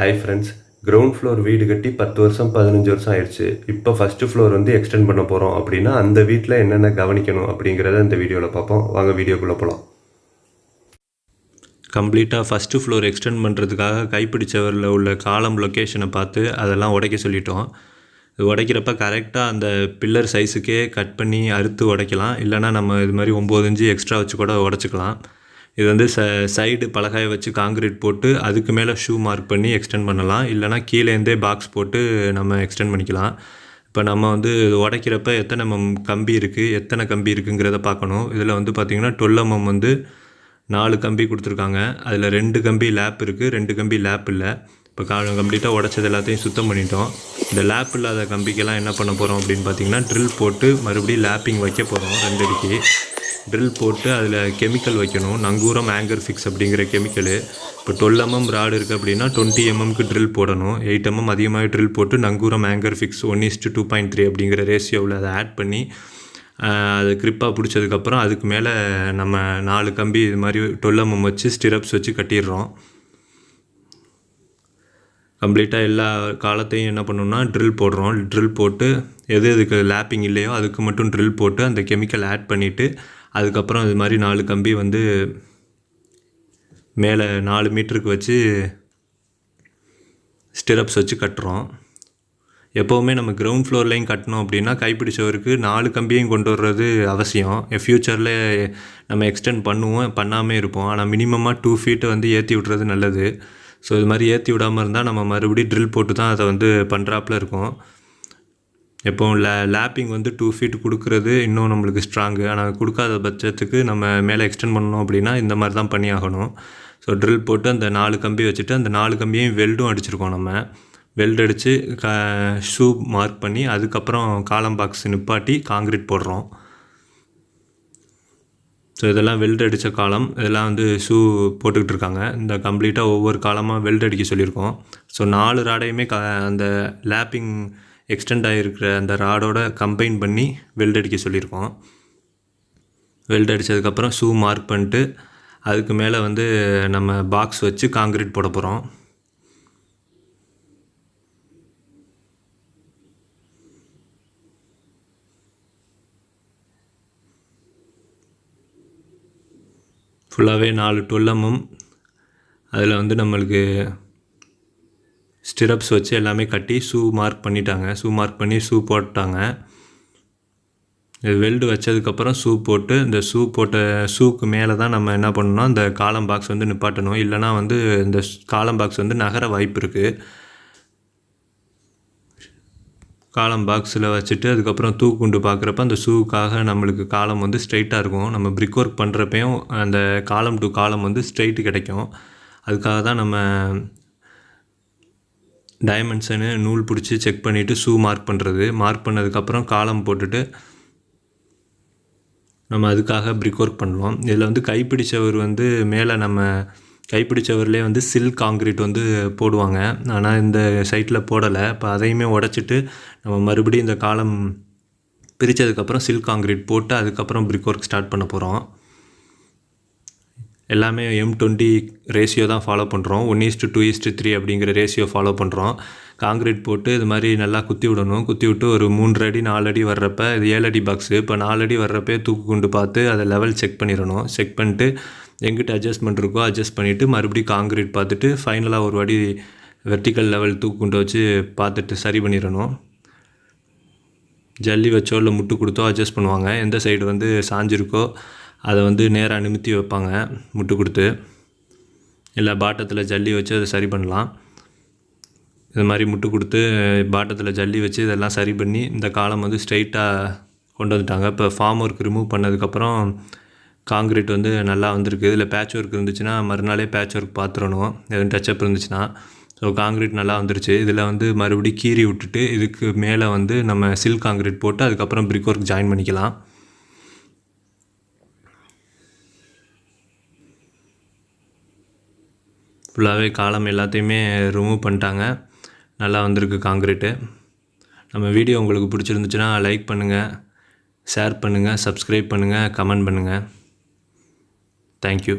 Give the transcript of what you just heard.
Hi friends ground floor வீடு கட்டி பத்து வருஷம் பதினஞ்சு வருஷம் ஆயிடுச்சு. இப்போ ஃபஸ்ட்டு ஃப்ளோர் வந்து எக்ஸ்டெண்ட் பண்ண போகிறோம் அப்படின்னா அந்த வீட்டில் என்னென்ன கவனிக்கணும் அப்படிங்கிறத இந்த வீடியோவில் பார்ப்போம். வாங்க வீடியோக்குள்ளே போகலாம் கம்ப்ளீட்டாக ஃபஸ்ட்டு ஃப்ளோர் எக்ஸ்டெண்ட் பண்ணுறதுக்காக கைப்பிடிச்சவரில் உள்ள காலம் லொக்கேஷனை பார்த்து அதெல்லாம் உடைக்க சொல்லிட்டோம். இது உடைக்கிறப்ப கரெக்டாக அந்த பில்லர் சைஸுக்கே கட் பண்ணி அறுத்து உடைக்கலாம். இல்லைனா நம்ம இது மாதிரி ஒம்பது இன்ச்சு எக்ஸ்ட்ரா வச்சு கூட உடச்சிக்கலாம். இது வந்து ச சைடு பலகாயை வச்சு காங்கிரீட் போட்டு அதுக்கு மேலே ஷூ மார்க் பண்ணி எக்ஸ்டெண்ட் பண்ணலாம். இல்லைனா கீழேருந்தே பாக்ஸ் போட்டு நம்ம எக்ஸ்டெண்ட் பண்ணிக்கலாம். இப்போ நம்ம வந்து உடைக்கிறப்ப எத்தனை எம்எம் கம்பி இருக்குது எத்தனை கம்பி இருக்குங்கிறத பார்க்கணும். இதில் வந்து பார்த்திங்கன்னா டுவெல் எம்எம் வந்து நாலு கம்பி கொடுத்துருக்காங்க. அதில் ரெண்டு கம்பி லேப் இருக்குது ரெண்டு கம்பி லேப் இல்லை. இப்போ கா கம்ப்ளீட்டாக உடச்சது எல்லாத்தையும் சுத்தம் பண்ணிட்டோம். இந்த லேப் இல்லாத கம்பிக்கெல்லாம் என்ன பண்ண போகிறோம் அப்படின்னு பார்த்தீங்கன்னா ட்ரில் போட்டு மறுபடியும் லேப்பிங் வைக்க போகிறோம் ரெண்டு அடிக்கு. ட்ரில் போட்டு அதில் கெமிக்கல் வைக்கணும். நங்கூரம் ஆங்கர் ஃபிக்ஸ் அப்படிங்கிற கெமிக்கலு இப்போ டுவெல் எம்எம் ராடு இருக்குது அப்படின்னா டுவெண்ட்டி எம்எம்க்கு ட்ரில் போடணும். எயிட் எம்எம் அதிகமாக ட்ரில் போட்டு நங்கூரம் anchor fix one is to two point three அப்படிங்கிற ரேஷியோவில் அதை ஆட் பண்ணி அது க்ரிப்பாக பிடிச்சதுக்கப்புறம் அதுக்கு மேலே நம்ம நாலு கம்பி இது மாதிரி டுவெல் எம்எம் வச்சு ஸ்டிரப்ஸ் வச்சு கட்டிடுறோம். கம்ப்ளீட்டாக எல்லா காலத்தையும் என்ன பண்ணணும்னா ட்ரில் போடுறோம். ட்ரில் போட்டு எது எதுக்கு லேப்பிங் இல்லையோ அதுக்கு மட்டும் ட்ரில் போட்டு அந்த கெமிக்கல் ஆட் பண்ணிவிட்டு அதுக்கப்புறம் இது மாதிரி நாலு கம்பி வந்து மேலே நாலு மீட்டருக்கு வச்சு ஸ்டிரப்ஸ் வச்சு கட்டுறோம். எப்போவுமே நம்ம கிரவுண்ட் ஃப்ளோர்லேயும் கட்டணும் அப்படின்னா கைப்பிடிச்சவருக்கு நாலு கம்பியையும் கொண்டு வர்றது அவசியம். ஃப்யூச்சரில் நம்ம எக்ஸ்டெண்ட் பண்ணுவோம் பண்ணாமே இருப்போம். ஆனால் மினிமமாக டூ ஃபீட்டை வந்து ஏற்றி விட்றது நல்லது. ஸோ இது மாதிரி ஏற்றி விடாமல் இருந்தால் நம்ம மறுபடியும் ட்ரில் போட்டு தான் அதை வந்து பண்ணுறாப்புல இருக்கும். எப்போவும் லே லேப்பிங் வந்து டூ ஃபீட் கொடுக்குறது இன்னும் நம்மளுக்கு ஸ்ட்ராங்கு ஆனால் கொடுக்காத பட்சத்துக்கு நம்ம மேலே எக்ஸ்டெண்ட் பண்ணணும் அப்படின்னா இந்த மாதிரி தான் பண்ணி ஆகணும். ஸோ ட்ரில் போட்டு அந்த நாலு கம்பி வச்சுட்டு அந்த நாலு கம்பியையும் வெல்டும் அடிச்சிருக்கோம் நம்ம. வெல்ட் அடித்து க ஷூ மார்க் பண்ணி அதுக்கப்புறம் காலம் பாக்ஸ் நிப்பாட்டி காங்கிரீட் போடுறோம். ஸோ இதெல்லாம் வெல்ட் அடித்த காலம் இதெல்லாம் வந்து ஷூ போட்டுக்கிட்டு இருக்காங்க. இந்த கம்ப்ளீட்டாக ஒவ்வொரு காலமாக வெல்ட் அடிக்க சொல்லியிருக்கோம். ஸோ நாலு ராடையுமே க அந்த லேப்பிங் எக்ஸ்டெண்ட் ஆகிருக்கிற அந்த ராடோட கம்பைன் பண்ணி வெல்ட் அடிக்க சொல்லியிருக்கோம் வெல்ட் அடித்ததுக்கப்புறம் ஷூ மார்க் பண்ணிட்டு அதுக்கு மேலே வந்து நம்ம பாக்ஸ் வச்சு காங்கிரீட் போட போகிறோம் ஃபுல்லாகவே நாலு டொல்லமும் அதில் வந்து நம்மளுக்கு ஸ்டிரப்ஸ் வச்சு எல்லாமே கட்டி ஷூ மார்க் பண்ணிட்டாங்க. ஷூ மார்க் பண்ணி ஷூ போட்டாங்க. இது வெல்டு வச்சதுக்கப்புறம் ஷூ போட்டு இந்த ஷூ போட்ட ஷூக்கு மேலே தான் நம்ம என்ன பண்ணணும்னா இந்த காலம் பாக்ஸ் வந்து நிப்பாட்டணும். இல்லைனா வந்து இந்த காலம் பாக்ஸ் வந்து நகர வாய்ப்பு இருக்குது காலம் பாக்ஸில் வச்சுட்டு அதுக்கப்புறம் தூக்குண்டு பார்க்குறப்ப அந்த ஷூக்காக நம்மளுக்கு காலம் வந்து ஸ்ட்ரைட்டாக இருக்கும். நம்ம பிரிக் ஒர்க் பண்ணுறப்பையும் அந்த காலம் டு காலம் வந்து ஸ்ட்ரைட்டு கிடைக்கும். அதுக்காக தான் நம்ம டைமென்ஷனு நூல் பிடிச்சி செக் பண்ணிவிட்டு ஷூ மார்க் பண்ணுறது மார்க் பண்ணதுக்கப்புறம் காலம் போட்டுட்டு நம்ம அதுக்காக பிரிக் ஒர்க் பண்ணுவோம். இதில் வந்து கைப்பிடிச்சவர் வந்து மேலே நம்ம கைப்பிடிச்சவர்லேயே வந்து சில் காங்கிரீட் வந்து போடுவாங்க. ஆனால் இந்த சைட்டில் போடலை. இப்போ அதையுமே உடச்சிட்டு நம்ம மறுபடியும் இந்த காலம் பிரித்ததுக்கப்புறம் சில் காங்கிரீட் போட்டு அதுக்கப்புறம் பிரிக் ஒர்க் ஸ்டார்ட் பண்ண போகிறோம் எல்லாமே எம் டுவெண்ட்டி ரேஷியோ தான் ஃபாலோ பண்ணுறோம் one is to two is to three அப்படிங்கிற ரேஷியோ ஃபாலோ பண்ணுறோம் காங்கிரீட் போட்டு இது மாதிரி நல்லா குத்தி விடணும். குத்தி விட்டு ஒரு மூன்று அடி நாலு அடி வர்றப்ப இது ஏழு அடி பாக்ஸு இப்போ நாலு அடி வர்றப்பே தூக்கு கொண்டு பார்த்து அதை லெவல் செக் பண்ணிடணும். செக் பண்ணிட்டு எங்கிட்ட அட்ஜஸ்ட்மெண்ட் இருக்கோ அட்ஜஸ்ட் பண்ணிவிட்டு மறுபடியும் காங்கிரீட் பார்த்துட்டு ஃபைனலாக ஒரு வாடி வெர்டிக்கல் லெவல் தூக்கு கொண்டு வச்சு பார்த்துட்டு சரி பண்ணிடணும். ஜல்லி வச்சோ இல்லை முட்டு கொடுத்தோ அட்ஜஸ்ட் பண்ணுவாங்க. எந்த சைடு வந்து சாஞ்சிருக்கோ அதை வந்து நேராக நிமித்தி வைப்பாங்க முட்டு கொடுத்து. இல்லை பாட்டத்தில் ஜல்லி வச்சு அதை சரி பண்ணலாம். இது மாதிரி முட்டு கொடுத்து பாட்டத்தில் ஜல்லி வச்சு இதெல்லாம் சரி பண்ணி இந்த காலம் வந்து ஸ்ட்ரைட்டாக கொண்டு வந்துட்டாங்க. இப்போ ஃபார்ம் ஒர்க் ரிமூவ் பண்ணதுக்கப்புறம் காங்கிரீட் வந்து நல்லா வந்திருக்கு. இதில் பேட்ச் ஒர்க் இருந்துச்சுன்னா மறுநாளே பேட்ச் ஒர்க் பார்த்துடணும். எதுவும் டச்சப் இருந்துச்சுன்னா. ஸோ காங்கிரீட் நல்லா வந்துருச்சு. இதில் வந்து மறுபடியும் கீறி விட்டுட்டு இதுக்கு மேலே வந்து நம்ம சில் காங்கிரீட் போட்டு அதுக்கப்புறம் பிரிக் ஒர்க் ஜாயின் பண்ணிக்கலாம். ஃபுல்லாகவே காலம் எல்லாத்தையுமே ரிமூவ் பண்ணிட்டாங்க. நல்லா வந்திருக்கு காங்கிரீட்டு நம்ம வீடியோ உங்களுக்கு பிடிச்சிருந்துச்சுன்னா லைக் பண்ணுங்கள் ஷேர் பண்ணுங்கள் சப்ஸ்கிரைப் பண்ணுங்கள் கமெண்ட் பண்ணுங்கள் தேங்க்யூ